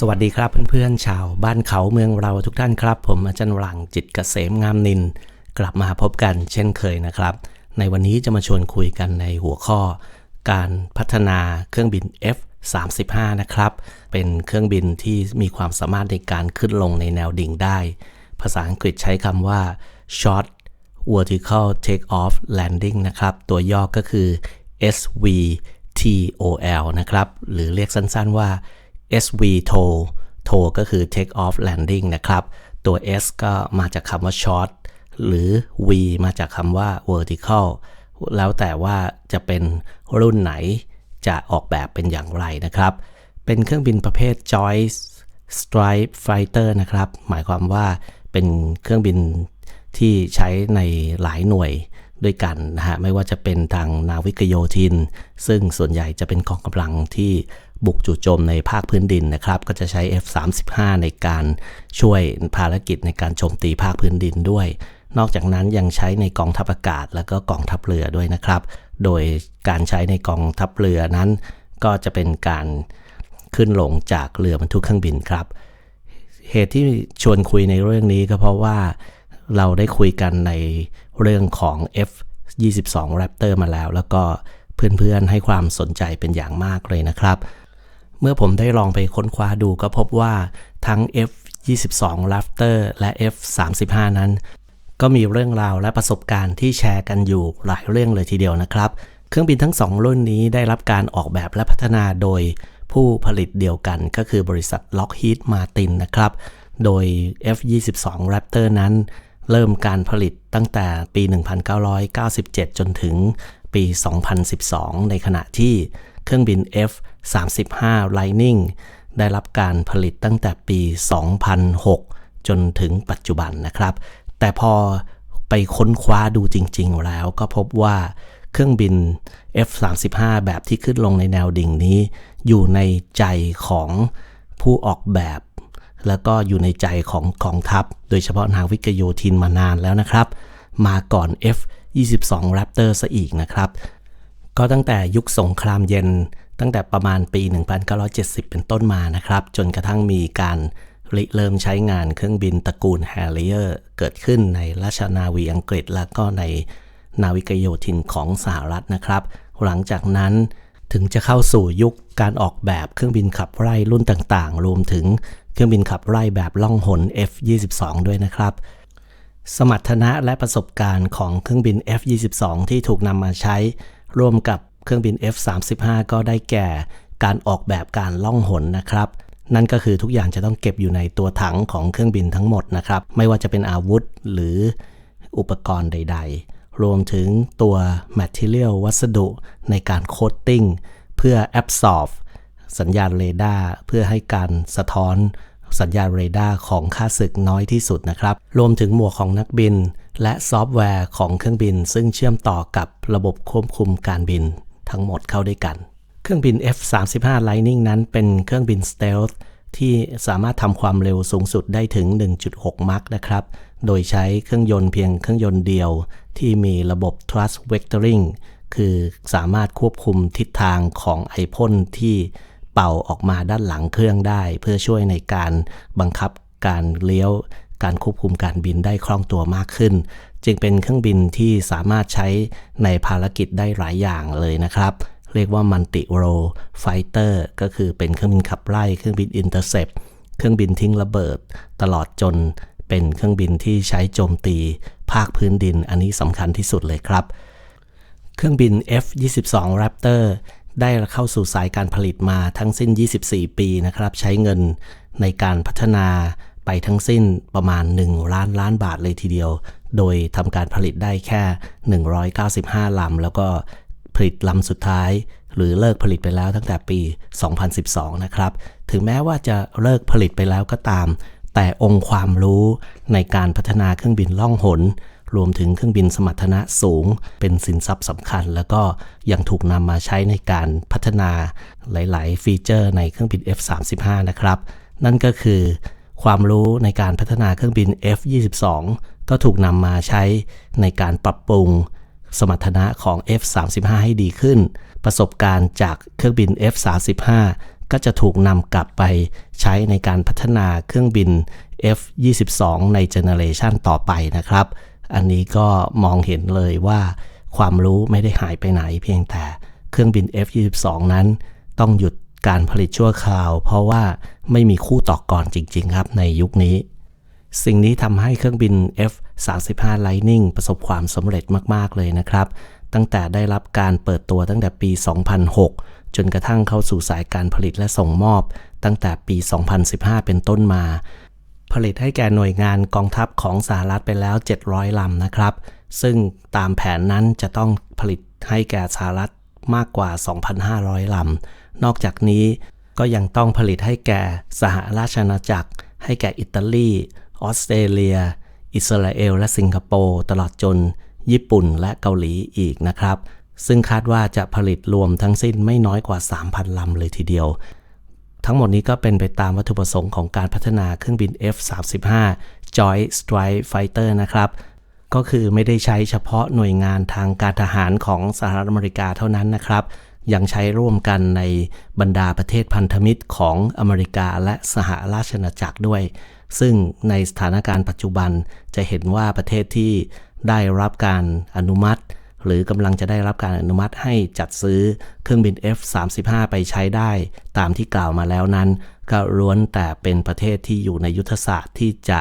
สวัสดีครับเพื่อนๆชาวบ้านเขาเมืองเราทุกท่านครับ ผมอาจารย์หลังจิตเกษมงามนิน กลับมาพบกันเช่นเคยนะครับ ในวันนี้จะมาชวนคุยกันในหัวข้อ การพัฒนาเครื่องบิน F35 นะครับ เป็นเครื่องบินที่มีความสามารถในการขึ้นลงในแนวดิ่งได้ ภาษาอังกฤษใช้คำว่า short vertical take off landing นะครับ ตัวย่อก็คือ SVTOL นะครับ หรือเรียกสั้นๆว่า SVTO TO ก็คือ take off landing นะครับ ตัว S ก็มาจากคำว่า short หรือ V มาจากคำว่า vertical แล้วแต่ว่าจะเป็นรุ่นไหนจะออกแบบเป็นอย่างไรนะครับ เป็นเครื่องบินประเภท Joint Strike Fighter นะครับ หมายความว่าเป็นเครื่องบินที่ใช้ในหลายหน่วย ด้วยกันนะฮะไม่ว่าจะเป็นทางนาวิกโยธิน ซึ่งส่วนใหญ่จะเป็นกองกำลังที่บุกจู่โจมในภาคพื้นดินนะครับ ก็จะใช้ F35 ในการช่วยภารกิจในการโจมตีภาคพื้นดินด้วย นอกจากนั้นยังใช้ในกองทัพอากาศ และก็กองทัพเรือด้วยนะครับ โดยการใช้ในกองทัพเรือนั้น ก็จะเป็นการขึ้นลงจากเรือบรรทุกเครื่องบินครับ เหตุที่ชวนคุยในเรื่องนี้ก็เพราะว่าเราได้คุยกันใน เรื่องของ F22 Raptor มาแล้ว แล้วก็เพื่อนๆให้ความสนใจเป็นอย่างมากเลยนะครับ เมื่อผมได้ลองไปค้นคว้าดูก็พบว่าทั้ง F22 Raptor และ F35 นั้น ก็มีเรื่องราวและประสบการณ์ที่แชร์กันอยู่หลายเรื่องเลยทีเดียวนะครับ เครื่องบินทั้งสองรุ่นนี้ได้รับการออกแบบและพัฒนาโดยผู้ผลิตเดียวกันก็คือบริษัท Lockheed Martin นะครับ โดย F22 Raptor นั้น เริ่มการผลิตตั้งแต่ปี 1997 จนถึงปี 2012 ในขณะที่เครื่องบิน F35 Lightning ได้รับการผลิตตั้งแต่ปี 2006 จนถึงปัจจุบันนะครับ แต่พอไปค้นคว้าดูจริง ๆ แล้วก็พบว่าเครื่องบิน F35 แบบที่ขึ้นลงในแนวดิ่งนี้ อยู่ในใจของผู้ออกแบบ แล้วก็อยู่ในใจของกองทัพ โดยเฉพาะนาวิกโยธินมานานแล้วนะครับ มาก่อน F22 Raptor ซะอีกนะครับ ก็ตั้งแต่ยุคสงครามเย็น ตั้งแต่ประมาณปี 1970 เป็นต้นมานะครับ จนกระทั่งมีการริเริ่มใช้งานเครื่องบินตระกูล Harrier เกิดขึ้นในราชนาวีอังกฤษ และก็ในนาวิกโยธินของสหรัฐนะครับ หลังจากนั้นถึงจะเข้าสู่ยุคการออกแบบเครื่องบินขับไล่รุ่นต่างๆ รวมถึง เครื่องบินขับไล่แบบล่องหน F22 ด้วยนะครับ สมรรถนะและประสบการณ์ของเครื่องบิน F22 ที่ถูกนำมาใช้ ร่วมกับเครื่องบิน F35 ก็ได้แก่การออกแบบการล่องหนนะครับ นั่นก็คือทุกอย่างจะต้องเก็บอยู่ในตัวถังของเครื่องบินทั้งหมดนะครับ ไม่ว่าจะเป็นอาวุธหรืออุปกรณ์ใด ๆ รวมถึงตัว Material วัสดุในการโคตติ้งเพื่อ absorb สัญญาณเรดาร์เพื่อให้การสะท้อนสัญญาณเรดาร์ของค่าศึกน้อยที่สุดนะครับ รวมถึงหมวกของนักบิน และซอฟต์แวร์ของเครื่องบิน ซึ่งเชื่อมต่อกับระบบควบคุมการบินทั้งหมดเข้าด้วยกัน เครื่องบิน F35 Lightning นั้นเป็นเครื่องบินสเตลท์ที่สามารถทำความเร็วสูงสุดได้ถึง 1.6 มัคนะครับ โดยใช้เครื่องยนต์เพียงเครื่องยนต์เดียว ที่มีระบบ thrust vectoring คือสามารถควบคุมทิศทางของไอพ่นที่ เป่าออกมาด้านหลังเครื่องได้ เพื่อช่วยในการบังคับการเลี้ยว การควบคุมการบินได้คล่องตัวมากขึ้น จึงเป็นเครื่องบินที่สามารถใช้ในภารกิจได้หลายอย่างเลยนะครับ เรียกว่า multi role fighter ก็คือเป็นเครื่องบินขับไล่เครื่องบิน intercept เครื่องบินทิ้งระเบิด ตลอดจนเป็นเครื่องบินที่ใช้โจมตี ภาคพื้นดินอันนี้สำคัญที่สุดเลยครับ เครื่องบิน F22 Raptor ได้เข้าสู่สายการผลิตมาทั้งสิ้น 24 ปีนะครับ ใช้เงินในการพัฒนาไปทั้งสิ้นประมาณ 1 ล้านล้านบาทเลยทีเดียว โดยทำการผลิตได้แค่ 195 ลำ แล้วก็ผลิตลำสุดท้าย หรือเลิกผลิตไปแล้วตั้งแต่ปี 2012 นะครับ ถึงแม้ว่าจะเลิกผลิตไปแล้วก็ตาม แต่องค์ความรู้ในการพัฒนาเครื่องบินล่องหน รวมถึงเครื่องบินสมรรถนะสูง เป็นสินทรัพย์สำคัญ แล้วก็ยังถูกนำมาใช้ในการพัฒนาหลาย ๆ ฟีเจอร์ในเครื่องบิน F35 นะครับ นั่นก็คือ ความรู้ในการพัฒนาเครื่องบิน F22 ก็ถูกนำมาใช้ในการปรับปรุงสมรรถนะของ F35 ให้ดีขึ้น ประสบการณ์จากเครื่องบิน F35 ก็จะถูกนำกลับไปใช้ในการพัฒนาเครื่องบิน F-22 ในเจเนอเรชันต่อไปนะครับ อันนี้ก็มองเห็นเลยว่า ความรู้ไม่ได้หายไปไหนเพียงแต่เครื่องบิน F-22 นั้นต้องหยุดการผลิตชั่วคราว เพราะว่าไม่มีคู่ต่อกรจริง ๆ ครับในยุคนี้ สิ่งนี้ทำให้เครื่องบิน F-35 Lightning ประสบความสำเร็จมากๆเลยนะครับ ตั้งแต่ได้รับการเปิดตัวตั้งแต่ปี 2006 จนกระทั่งเข้าสู่สายการผลิตและส่งมอบ ตั้งแต่ปี 2015 เป็นต้นมา ผลิตให้แก่หน่วยงานกองทัพของสหรัฐไปแล้ว 700 ลำนะครับ ซึ่งตามแผนนั้นจะต้องผลิตให้แก่สหรัฐมากกว่า 2,500 ลำ นอกจากนี้ก็ยังต้องผลิตให้แก่สหราชอาณาจักร ให้แก่อิตาลี ออสเตรเลีย อิสราเอล และสิงคโปร์ตลอดจน ญี่ปุ่นและเกาหลีอีกนะครับ ซึ่งคาดว่าจะผลิตรวมทั้งสิ้นไม่น้อยกว่า 3,000 ลำเลยทีเดียว ทั้งหมดนี้ก็เป็นไปตามวัตถุประสงค์ของการพัฒนาเครื่องบิน F-35 Joint Strike Fighter นะครับ ก็คือไม่ได้ใช้เฉพาะหน่วยงานทางการทหารของสหรัฐอเมริกาเท่านั้นนะครับ ยังใช้ร่วมกันในบรรดาประเทศพันธมิตรของอเมริกาและสหราชอาณาจักรด้วย ซึ่งในสถานการณ์ปัจจุบันจะเห็นว่าประเทศที่ได้รับการอนุมัติ หรือกำลังจะได้รับการอนุมัติให้จัดซื้อเครื่องบิน F-35 ไปใช้ได้ ตามที่กล่าวมาแล้วนั้น ก็ล้วนแต่เป็นประเทศที่อยู่ในยุทธศาสตร์ที่จะ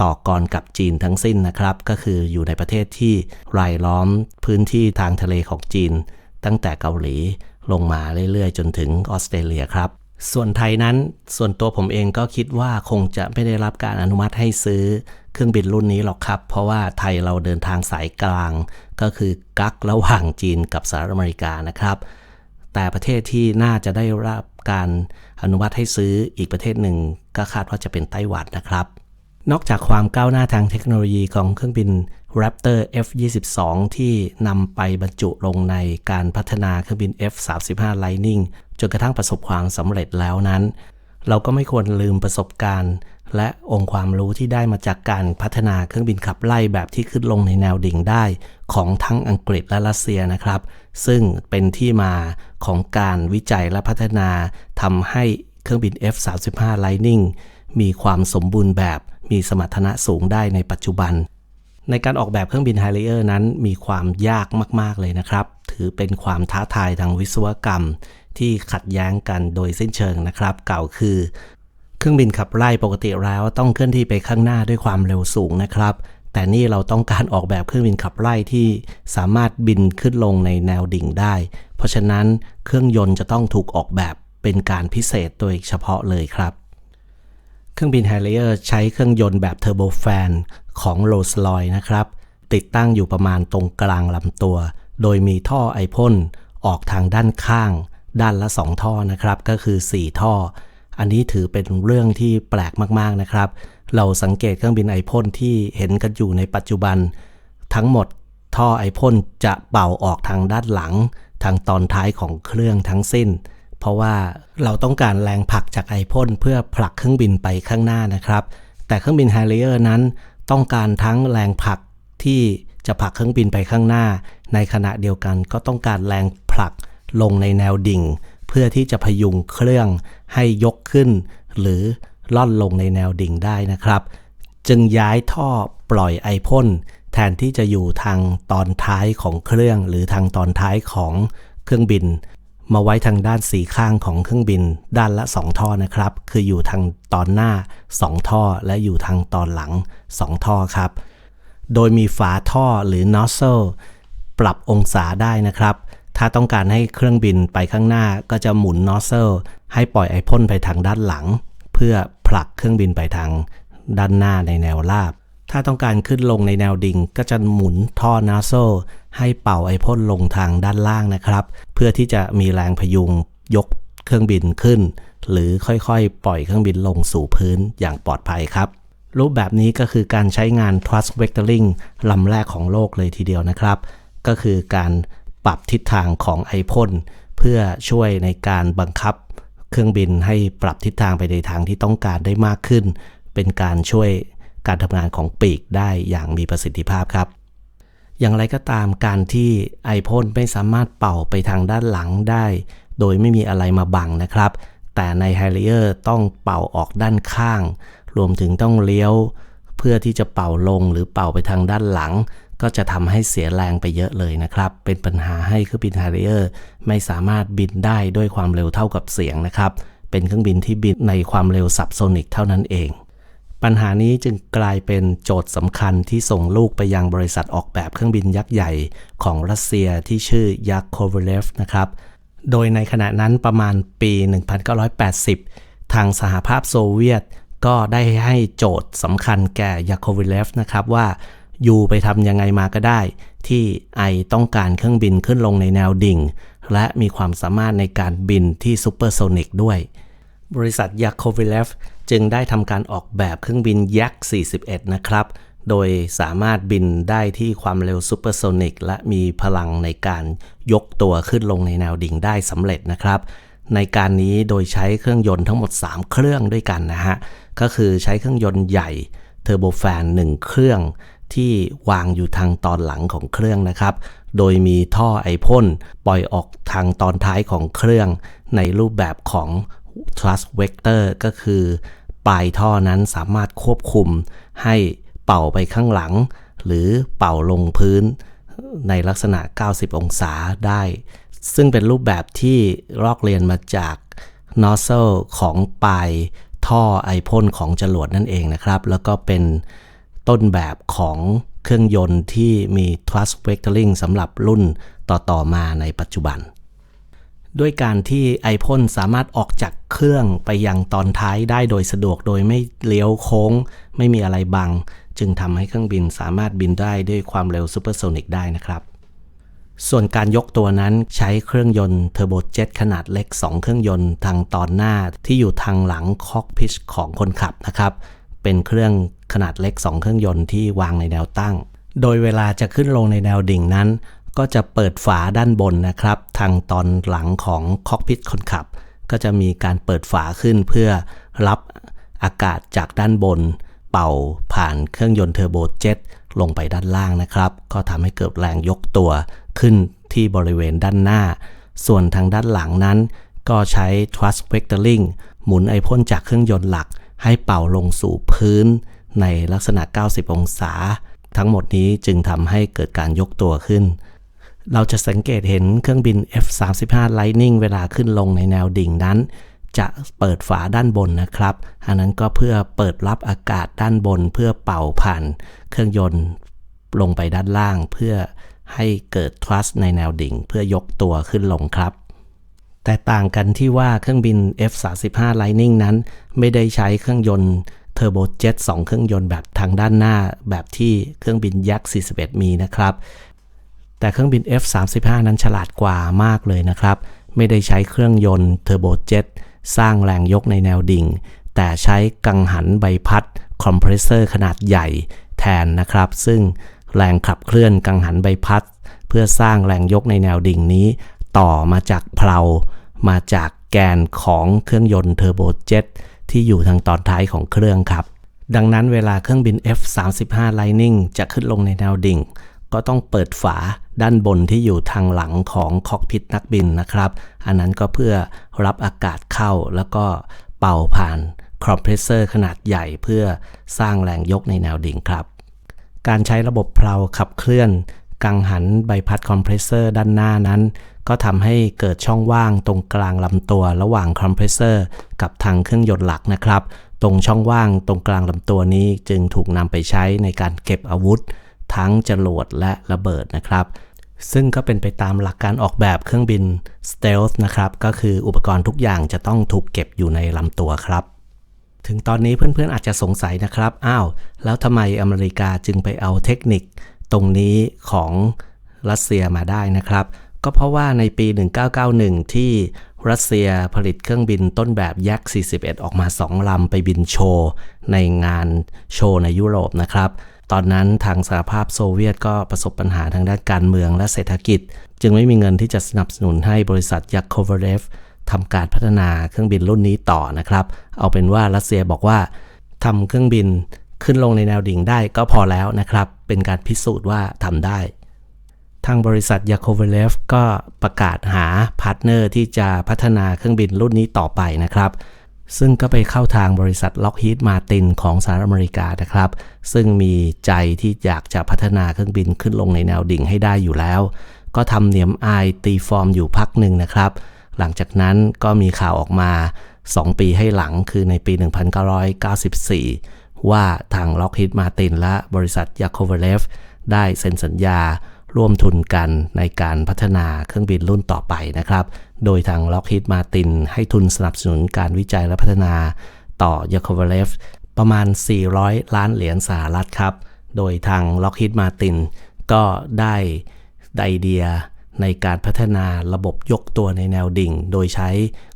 ต่อกรกับจีนทั้งสิ้นนะครับ ก็คืออยู่ในประเทศที่รายล้อมพื้นที่ทางทะเลของจีน ตั้งแต่เกาหลีลงมาเรื่อยๆ จนถึงออสเตรเลียครับ ส่วนไทยนั้นส่วนตัวผมเองก็คิดว่าคงจะไม่ได้รับการอนุมัติให้ซื้อ เครื่องบินรุ่นนี้หรอกครับ เพราะว่าไทยเราเดินทางสายกลาง ก็คือกักระหว่างจีนกับสหรัฐอเมริกานะครับ แต่ประเทศที่น่าจะได้รับการอนุมัติให้ซื้ออีกประเทศหนึ่งก็คาดว่าจะเป็นไต้หวันนะครับ นอกจากความก้าวหน้าทางเทคโนโลยีของเครื่องบิน Raptor F22 ที่นำไปบรรจุลงในการพัฒนาเครื่องบิน F35 Lightning จนกระทั่งประสบความสำเร็จแล้วนั้น เราก็ไม่ควรลืมประสบการณ์ และองค์ความรู้ที่ได้มาจากการพัฒนาเครื่องบินขับไล่แบบที่ขึ้นลงในแนวดิ่งได้ ของทั้งอังกฤษและรัสเซียนะครับ ซึ่งเป็นที่มาของการวิจัยและพัฒนาทำให้เครื่องบิน F35 Lightning มีความสมบูรณ์แบบ มีสมรรถนะสูงได้ในปัจจุบัน ในการออกแบบเครื่องบิน h ฮ r เ i อร์นั้นมีความยากมาก ๆ เลยนะครับ ถือเป็นความท้าทายทางวิศวกรรมที่ขัดแย้งกันโดยสิ้นเชิงนะครับ เก่าคือ เครื่องบินขับไล่ปกติแล้วต้องเคลื่อนที่ไปข้างหน้าด้วยความเร็วสูงนะครับ แต่นี่เราต้องการออกแบบเครื่องบินขับไล่ที่สามารถบินขึ้นลงในแนวดิ่งได้ เพราะฉะนั้นเครื่องยนต์จะต้องถูกออกแบบเป็นการพิเศษโดยเฉพาะเลยครับ เครื่องบิน Harrier ใช้เครื่องยนต์แบบเทอร์โบแฟนของ Rolls-Royce นะครับ ติดตั้งอยู่ประมาณตรงกลางลำตัว โดยมีท่อไอพ่นออกทางด้านข้าง ด้านละ 2 ท่อนะครับ ก็คือ 4 ท่อ อันนี้ถือเป็นเรื่องที่แปลกมากๆนะครับ เราสังเกตเครื่องบินไอพ่นที่เห็นกันอยู่ในปัจจุบัน ทั้งหมดท่อไอพ่นจะเป่าออกทางด้านหลัง ทางตอนท้ายของเครื่องทั้งสิ้น เพราะว่าเราต้องการแรงผลักจากไอพ่นเพื่อผลักเครื่องบินไปข้างหน้านะครับ แต่เครื่องบิน Harrier นั้นต้องการทั้งแรงผลักที่จะผลักเครื่องบินไปข้างหน้า ในขณะเดียวกันก็ต้องการแรงผลักลงในแนวดิ่ง เพื่อที่จะพยุงเครื่องให้ยกขึ้น หรือล่อนลงในแนวดิ่งได้นะครับ จึงย้ายท่อปล่อยไอพ่นแทนที่จะอยู่ทางตอนท้ายของเครื่อง หรือทางตอนท้ายของเครื่องบิน มาไว้ทางด้านสีข้างของเครื่องบิน ด้านละ 2 ท่อนะครับ คืออยู่ทางตอนหน้า 2 ท่อ และอยู่ทางตอนหลัง 2 ท่อครับ โดยมีฝาท่อหรือ nozzle ปรับองศาได้นะครับ ถ้าต้องการให้เครื่องบินไปข้างหน้าก็จะหมุน nozzle ให้ปล่อยไอพ่นไปทางด้านหลัง เพื่อผลักเครื่องบินไปทางด้านหน้าในแนวราบ ถ้าต้องการขึ้นลงในแนวดิ่ง ก็จะหมุนท่อ nozzle ให้เป่าไอพ่นลงทางด้านล่างนะครับ เพื่อที่จะมีแรงพยุงยกเครื่องบินขึ้น หรือค่อยๆ ปล่อยเครื่องบินลงสู่พื้นอย่างปลอดภัยครับรูปแบบนี้ก็คือการใช้งาน thrust vectoring ลำแรกของโลกเลยทีเดียวนะครับ ก็คือการ ปรับทิศทางของไอพ่นเพื่อช่วยในการบังคับเครื่องบินให้ปรับทิศทางไปในทางที่ต้องการได้มากขึ้น เป็นการช่วยการทำงานของปีกได้อย่างมีประสิทธิภาพครับ อย่างไรก็ตามการที่ไอพ่นไม่สามารถเป่าไปทางด้านหลังได้ โดยไม่มีอะไรมาบังนะครับ แต่ใน Harrier ต้องเป่าออกด้านข้าง รวมถึงต้องเลี้ยว เพื่อที่จะเป่าลงหรือเป่าไปทางด้านหลัง ก็จะทำให้เสียแรงไปเยอะเลยนะครับ เป็นปัญหาให้เครื่องบิน Harrier ไม่สามารถบินได้ด้วยความเร็วเท่ากับเสียงนะครับ เป็นเครื่องบินที่บินในความเร็วซับโซนิกเท่านั้นเอง ปัญหานี้จึงกลายเป็นโจทย์สำคัญที่ส่งลูกไปยังบริษัทออกแบบเครื่องบินยักษ์ใหญ่ของรัสเซียที่ชื่อยักโคเวเลฟนะครับ โดยในขณะนั้นประมาณปี 1980 ทางสหภาพโซเวียตก็ได้ให้โจทย์สำคัญแก่ยาโควิเลฟนะครับว่า ยูไปทำยังไงมาก็ได้ ที่ไอต้องการเครื่องบินขึ้นลงในแนวดิ่ง และมีความสามารถในการบินที่ซูเปอร์โซนิกด้วย บริษัทยาโควิเลฟจึงได้ทำการออกแบบเครื่องบินยักษ์ 41 นะครับ โดยสามารถบินได้ที่ความเร็วซูเปอร์โซนิกและมีพลังในการยกตัวขึ้นลงในแนวดิ่งได้สำเร็จนะครับในการนี้โดยใช้เครื่องยนต์ทั้งหมด 3 เครื่องด้วยกันนะฮะ ก็คือใช้เครื่องยนต์ใหญ่เทอร์โบแฟน 1 เครื่อง ที่วางอยู่ทางตอนหลังของเครื่องนะครับ โดยมีท่อไอพ่นปล่อยออกทางตอนท้ายของเครื่อง ในรูปแบบของ thrust vector ก็คือ ปลายท่อนั้นสามารถควบคุมให้เป่าไปข้างหลัง หรือเป่าลงพื้น ในลักษณะ 90 องศาได้ ซึ่งเป็นรูปแบบที่ลอกเรียนมาจาก nozzle ของปลายท่อไอพ่นของจรวดนั่นเองนะครับ แล้วก็เป็น ต้นแบบของเครื่องยนต์ที่มี thrust vectoring สำหรับรุ่นต่อ ๆ มาในปัจจุบัน ด้วยการที่ไอพ่นสามารถออกจากเครื่องไปยังตอนท้ายได้โดยสะดวกโดยไม่เลี้ยวโค้ง ไม่มีอะไรบัง จึงทำให้เครื่องบินสามารถบินได้ด้วยความเร็วซูเปอร์โซนิกได้นะครับส่วนการยกตัวนั้นใช้เครื่องยนต์เทอร์โบเจ็ตขนาดเล็ก 2 เครื่องยนต์ทางตอนหน้าที่อยู่ทางหลังคอกพิชของคนขับนะครับ เป็นเครื่อง ขนาดเล็ก 2 เครื่องยนต์ที่วางในแนวตั้ง โดยเวลาจะขึ้นลงในแนวดิ่งนั้น ก็จะเปิดฝาด้านบนนะครับ ทางตอนหลังของคอกพิทคนขับ ก็จะมีการเปิดฝาขึ้นเพื่อรับอากาศจากด้านบน เป่าผ่านเครื่องยนต์เทอร์โบเจ็ตลงไปด้านล่างนะครับ ก็ทำให้เกิดแรงยกตัวขึ้นที่บริเวณด้านหน้า ส่วนทางด้านหลังนั้น ก็ใช้ thrust vectoring หมุนไอพ่นจากเครื่องยนต์หลักให้เป่าลงสู่พื้น ในลักษณะ 90 องศา ทั้งหมดนี้จึงทำให้เกิดการยกตัวขึ้น เราจะสังเกตเห็นเครื่องบิน F-35 Lightning เวลาขึ้นลงในแนวดิ่งนั้น จะเปิดฝาด้านบนนะครับ อันนั้นก็เพื่อเปิดรับอากาศด้านบน เพื่อเป่าผ่านเครื่องยนต์ลงไปด้านล่าง เพื่อให้เกิดทรัสในแนวดิ่ง เพื่อยกตัวขึ้นลงครับแต่ต่างกันที่ว่าเครื่องบิน F-35 Lightning นั้น ไม่ได้ใช้เครื่องยนต์ เทอร์โบเจ็ต2เครื่องยนต์แบบทางด้านหน้าแบบที่เครื่องบินยักษ์ 41 มีนะครับ แต่เครื่องบิน F-35 นั้นฉลาดกว่ามากเลยนะครับ ไม่ได้ใช้เครื่องยนต์เทอร์โบเจ็ตสร้างแรงยกในแนวดิ่ง แต่ใช้กังหันใบพัดคอมเพรสเซอร์ขนาดใหญ่แทนนะครับ ซึ่งแรงขับเคลื่อนกังหันใบพัด เพื่อสร้างแรงยกในแนวดิ่งนี้ ต่อมาจากเพลามาจากแกนของเครื่องยนต์เทอร์โบเจ็ต ที่อยู่ทางตอนท้ายของเครื่องครับ ดังนั้นเวลาเครื่องบิน F-35 Lightning จะขึ้นลงในแนวดิ่ง ก็ต้องเปิดฝาด้านบนที่อยู่ทางหลังของคอกพิทนักบินนะครับ อันนั้นก็เพื่อรับอากาศเข้าแล้วก็เป่าผ่านคอมเพรสเซอร์ขนาดใหญ่เพื่อสร้างแรงยกในแนวดิ่งครับ การใช้ระบบเพลาขับเคลื่อน กังหันใบพัดคอมเพรสเซอร์ด้านหน้านั้น ก็ทำให้เกิดช่องว่างตรงกลางลำตัวระหว่างคอมเพรสเซอร์กับทางเครื่องยนต์หลักนะครับ ตรงช่องว่างตรงกลางลำตัวนี้จึงถูกนำไปใช้ในการเก็บอาวุธ ทั้งจรวดและระเบิดนะครับซึ่งก็เป็นไปตามหลักการออกแบบเครื่องบิน Stealth นะครับ ก็คืออุปกรณ์ทุกอย่างจะต้องถูกเก็บอยู่ในลำตัวครับ ถึงตอนนี้เพื่อนๆอาจจะสงสัยนะครับ อ้าว แล้วทำไมอเมริกาจึงไปเอาเทคนิค ตรงนี้ของรัสเซียมาได้นะครับ ก็เพราะว่าในปี 1991 ที่รัสเซียผลิตเครื่องบินต้นแบบยักษ์ 41 ออกมา 2 ลำไปบินโชว์ ในงานโชว์ในยุโรปนะครับ ตอนนั้นทางสหภาพโซเวียตก็ประสบปัญหาทางด้านการเมืองและเศรษฐกิจ จึงไม่มีเงินที่จะสนับสนุนให้บริษัทยักโคเวเรฟทำการพัฒนาเครื่องบินรุ่นนี้ต่อนะครับ เอาเป็นว่ารัสเซียบอกว่าทำเครื่องบิน ขึ้นลงในแนวดิ่งได้ก็พอแล้วนะครับ เป็นการพิสูจน์ว่าทำได้ ทางบริษัทยาโคเวเลฟก็ประกาศหาพาร์ทเนอร์ที่จะพัฒนาเครื่องบินรุ่นนี้ต่อไปนะครับซึ่งก็ไปเข้าทางบริษัท Lockheed Martin ของสหรัฐอเมริกานะครับ ซึ่งมีใจที่อยากจะพัฒนาเครื่องบินขึ้นลงในแนวดิ่งให้ได้อยู่แล้ว ก็ทำเหนียมอายตีฟอร์มอยู่พักหนึ่งนะครับ หลังจากนั้นก็มีข่าวออกมา 2 ปีให้หลังคือในปี 1994 ว่าทาง Lockheed Martin และบริษัท Yakovlev ได้เซ็นสัญญาร่วมทุนกันในการพัฒนาเครื่องบินรุ่นต่อไปนะครับ โดยทาง Lockheed Martin ให้ทุนสนับสนุนการวิจัยและพัฒนาต่อ Yakovlev ประมาณ 400 ล้านเหรียญสหรัฐครับ โดยทาง Lockheed Martin ก็ได้ไอเดียในการพัฒนาระบบยกตัวในแนวดิ่ง โดยใช้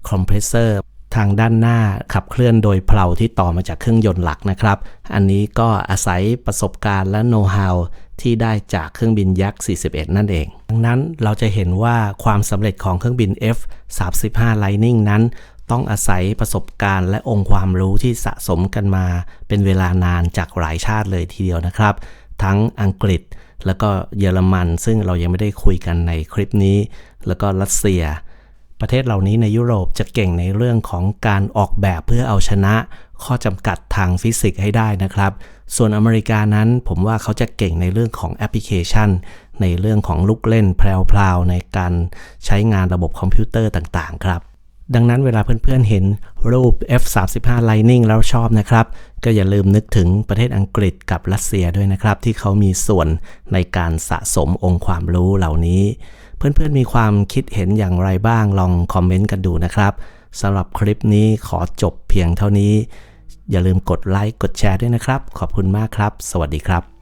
คอมเพรสเซอร์ ทางด้านหน้าขับเคลื่อนโดยเพลาที่ต่อมาจากเครื่องยนต์หลักนะครับ อันนี้ก็อาศัยประสบการณ์และโน้ตฮาวที่ได้จากเครื่องบินยักษ์ 41 นั่นเอง ดังนั้นเราจะเห็นว่าความสำเร็จของเครื่องบิน F-35 Lightning นั้น ต้องอาศัยประสบการณ์และองค์ความรู้ที่สะสมกันมา เป็นเวลานานจากหลายชาติเลยทีเดียวนะครับ ทั้งอังกฤษแล้วก็เยอรมัน ซึ่งเรายังไม่ได้คุยกันในคลิปนี้ แล้วก็รัสเซีย ประเทศเหล่านี้ในยุโรปจะเก่งในเรื่องของการออกแบบเพื่อเอาชนะ ข้อจำกัดทางฟิสิกส์ให้ได้นะครับ ส่วนอเมริกานั้นผมว่าเขาจะเก่งในเรื่องของแอปพลิเคชัน ในเรื่องของลูกเล่นแพรวๆในการใช้งานระบบคอมพิวเตอร์ต่างๆ ครับดังนั้นเวลาเพื่อนๆเห็นรูป F35 Lightning แล้วชอบนะครับ ก็อย่าลืมนึกถึงประเทศอังกฤษกับรัสเซียด้วยนะครับ ที่เขามีส่วนในการสะสมองค์ความรู้เหล่านี้ เพื่อนๆมีความคิดเห็นอย่างไรบ้างลองคอมเมนต์กันดูนะครับสำหรับคลิปนี้ขอจบเพียงเท่านี้ อย่าลืมกดไลค์กดแชร์ด้วยนะครับ ขอบคุณมากครับ สวัสดีครับ